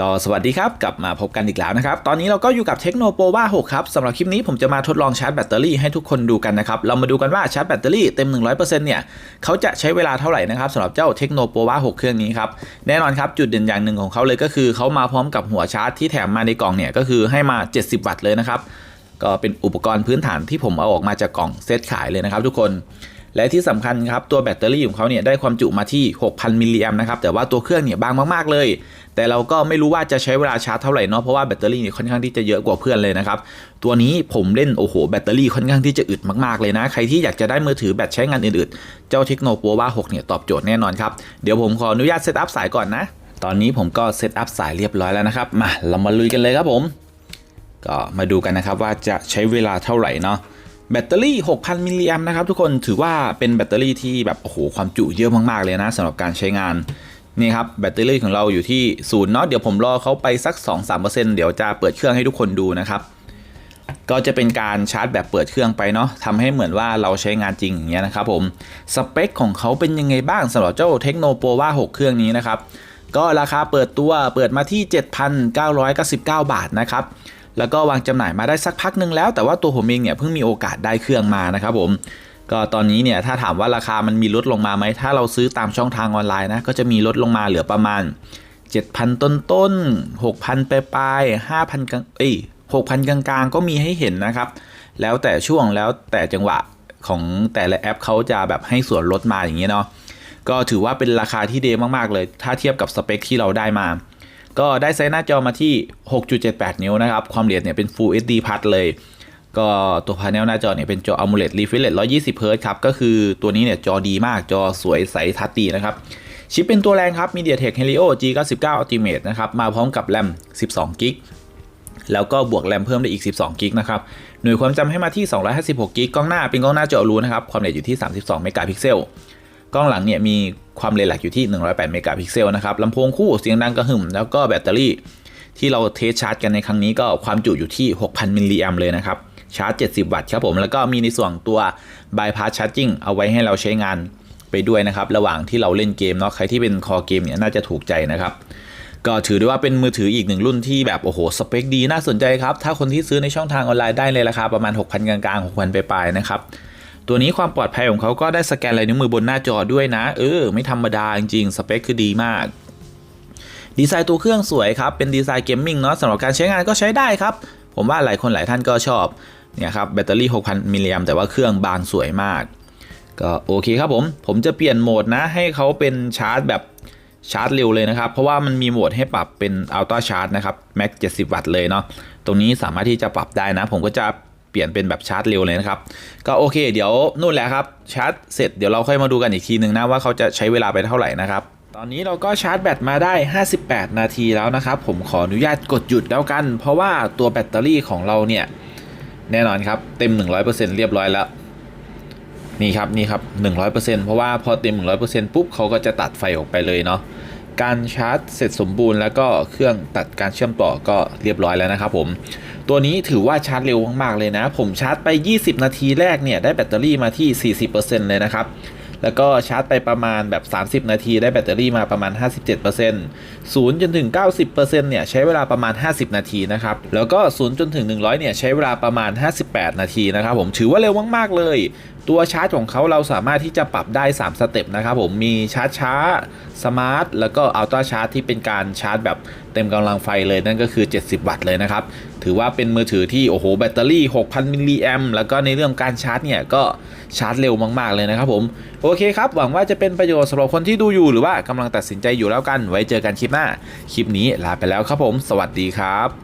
ก็สวัสดีครับ กลับมาพบกันอีกแล้วนะครับ ตอนนี้เราก็อยู่กับเทคโนโปว่า 6 ครับสำหรับคลิปนี้ผมจะมาทดลองชาร์จแบตเตอรี่ให้ทุกคนดูกันนะครับ เรามาดูกันว่าชาร์จแบตเตอรี่เต็ม 100%เนี่ยเขาจะใช้เวลาเท่าไหร่นะครับสำหรับเจ้าเทคโนโปว่า 6 เครื่องนี้ครับ แน่นอนครับ จุดเด่นอย่างหนึ่งของเขาเลยก็คือเขามาพร้อมกับหัวชาร์จที่แถมมาในกล่องเนี่ยก็คือให้มา 70 วัตต์เลยนะครับก็เป็นอุปกรณ์พื้นฐานที่ผมเอาออกมาจากกล่องเซตขายเลยนะครับทุกคน และที่สำคัญครับตัวแบตเตอรี่ของเขาเนี่ยได้ความจุมาที่ 6,000 มิลลิแอมป์นะครับแต่ว่าตัวเครื่องเนี่ยบางมากๆเลย แต่เราก็ไม่รู้ว่าจะใช้เวลาชาร์จเท่าไหร่เนาะเพราะว่าแบตเตอรี่เนี่ยค่อนข้างที่จะเยอะกว่าเพื่อนเลยนะครับตัวนี้ผมเล่นโอ้โหแบตเตอรี่ค่อนข้างที่จะอึดมากๆเลยนะ ใครที่อยากจะได้มือถือแบตใช้งานอื่นๆ เจ้าเทคโนโปรว่า6เนี่ยตอบโจทย์แน่นอนครับเดี๋ยวผมขออนุญาตเซตอัพสายก่อนนะตอนนี้ผมก็เซตอัพสายเรียบร้อยแล้วนะครับมาเรามาลุยกันเลยครับผม ก็มาดูกันนะครับว่าจะใช้เวลาเท่าไหร่เนาะ แบตเตอรี่ 6,000 มิลลิแอมป์นะครับทุกคนถือว่าเป็นแบตเตอรี่ที่แบบโอ้โหความจุเยอะมากๆเลยนะสำหรับการใช้งานนี่ครับแบตเตอรี่ของเราอยู่ที่ศูนย์เนาะเดี๋ยวผมรอเขาไปสัก 2-3%เดี๋ยวจะเปิดเครื่องให้ทุกคนดูนะครับ ก็จะเป็นการชาร์จแบบเปิดเครื่องไปเนาะทำให้เหมือนว่าเราใช้งานจริงอย่างเงี้ยนะครับผมสเปคของเขาเป็นยังไงบ้างสำหรับเจ้าเทคโนโปรว่า6เครื่องนี้นะครับก็ราคาเปิดตัวเปิดมาที่ 7,999 บาทนะครับ แล้วก็วางจำหน่ายมาได้สักพักหนึ่งแล้ว แต่ว่าตัวผมเองเนี่ยเพิ่งมีโอกาสได้เครื่องมานะครับผมก็ตอนนี้เนี่ยถ้าถามว่าราคามันมีลดลงมาไหมถ้าเราซื้อตามช่องทางออนไลน์นะก็จะมีลดลงมาเหลือประมาณ 7,000 ต้นต้นๆ6,000ปลายปลายๆ5,000กลางเอ้ย6,000 กลางๆก็มีให้เห็นนะครับ แล้วแต่ช่วงแล้วแต่จังหวะของแต่ละแอปเขาจะแบบให้ส่วนลดมาอย่างเงี้ยเนาะก็ถือว่าเป็นราคาที่เดมากๆเลย ถ้าเทียบกับสเปคที่เราได้มา ก็ได้ไซส์หน้าจอมาที่ 6.78 นิ้วนะครับ ความละเอียดเนี่ยเป็น Full HD Plus เลย ก็ตัวพาเนลหน้าจอเนี่ยเป็นจอ AMOLED Refresh Rate 120 Hz ครับ ก็คือตัวนี้เนี่ยจอดีมากจอสวยใสทัดดีนะครับชิปเป็นตัวแรงครับ MediaTek Helio G99 Ultimate นะครับ มาพร้อมกับแรม 12กิกแล้วก็บวกแรมเพิ่มได้อีก 12กิกนะครับ หน่วยความจำให้มาที่ 256กิกกล้องหน้าเป็นกล้องหน้าจอรูนะครับ ความละเอียดอยู่ที่ 32 เมกะพิกเซล กล้องหลังเนี่ยมีความเร็วหลักอยู่ที่ 108 เมกะพิกเซลนะครับลำโพงคู่เสียงดังกระหึ่ม แล้วก็แบตเตอรี่ที่เราเทสชาร์จกันในครั้งนี้ก็ความจุอยู่ที่ 6,000 มิลลิแอมเลยนะครับ ชาร์จ 70 วัตต์ครับผม แล้วก็มีในส่วนตัว bypass charging เอาไว้ให้เราใช้งานไปด้วยนะครับ ระหว่างที่เราเล่นเกมเนาะ ใครที่เป็นคอเกมเนี่ยน่าจะถูกใจนะครับ ก็ถือได้ว่าเป็นมือถืออีกหนึ่งรุ่นที่แบบโอ้โหสเปคดีน่าสนใจครับ ถ้าคนที่ซื้อในช่องทางออนไลน์ได้ในราคาประมาณ 6,000 กลางๆ 6,000 ปลายๆนะครับ ตัวนี้ความปลอดภัยของเขาก็ได้สแกนลายนิ้วมือบนหน้าจอด้วยนะ เออ ไม่ธรรมดาจริงๆ สเปคคือดีมาก ดีไซน์ตัวเครื่องสวยครับ เป็นดีไซน์เกมมิ่งเนาะสำหรับการใช้งานก็ใช้ได้ครับ ผมว่าหลายคนหลายท่านก็ชอบ เนี่ยครับแบตเตอรี่ 6,000 มิลลิแอมแต่ว่าเครื่องบางสวยมาก ก็โอเคครับผม ผมจะเปลี่ยนโหมดนะ ให้เขาเป็นชาร์จแบบชาร์จเร็วเลยนะครับ เพราะว่ามันมีโหมดให้ปรับเป็นอัลต้าชาร์จนะครับแม็ก70 วัตต์เลยเนาะ ตรงนี้สามารถที่จะปรับได้นะ ผมก็จะ เปลี่ยนเป็นแบบชาร์จเร็วเลยนะครับ ก็โอเค เดี๋ยวนู่นแหละครับชาร์จเสร็จเดี๋ยวเราค่อยมาดูกันอีกทีหนึ่งนะว่าเขาจะใช้เวลาไปเท่าไหร่นะครับตอนนี้เราก็ชาร์จแบตมาได้ 58 นาทีแล้วนะครับ ผมขออนุญาตกดหยุดแล้วกัน เพราะว่าตัวแบตเตอรี่ของเราเนี่ย แน่นอนครับ เต็ม 100%เรียบร้อยแล้ว นี่ครับนี่ครับ 100%เพราะว่าพอเต็ม 100%ปุ๊บเขาก็จะตัดไฟออกไปเลยเนาะ การชาร์จเสร็จสมบูรณ์แล้วก็เครื่องตัดการเชื่อมต่อก็เรียบร้อยแล้วนะครับผม ตัวนี้ถือว่าชาร์จเร็วมากๆเลยนะ ผมชาร์จไป 20 นาทีแรกเนี่ยได้แบตเตอรี่มาที่ 40%เลยนะครับแล้วก็ชาร์จไปประมาณแบบ 30 นาทีได้แบตเตอรี่มาประมาณ 57% 0 จนถึง 90%เนี่ยใช้เวลาประมาณ 50 นาทีนะครับ แล้วก็ 0 จนถึง 100 เนี่ยใช้เวลาประมาณ 58 นาทีนะครับผมถือว่าเร็วมาก ๆ เลย ตัวชาร์จของเขาเราสามารถที่จะปรับได้ 3 สเต็ปนะครับผมมีชาร์จช้าสมาร์ทแล้วก็อัลตร้าชาร์จที่เป็นการชาร์จแบบเต็มกำลังไฟเลยนั่นก็คือ 70 วัตต์เลยนะครับ ถือว่าเป็นมือถือที่ โอ้โห แบตเตอรี่ 6,000 มิลลิแอมแล้วก็ในเรื่องการชาร์จเนี่ย ก็ชาร์จเร็วมาก ๆ เลยนะครับผม โอเคครับ หวังว่าจะเป็นประโยชน์สำหรับคนที่ดูอยู่หรือว่ากำลังตัดสินใจอยู่แล้วกัน ไว้เจอกันคลิปหน้า คลิปนี้ลาไปแล้วครับผม สวัสดีครับ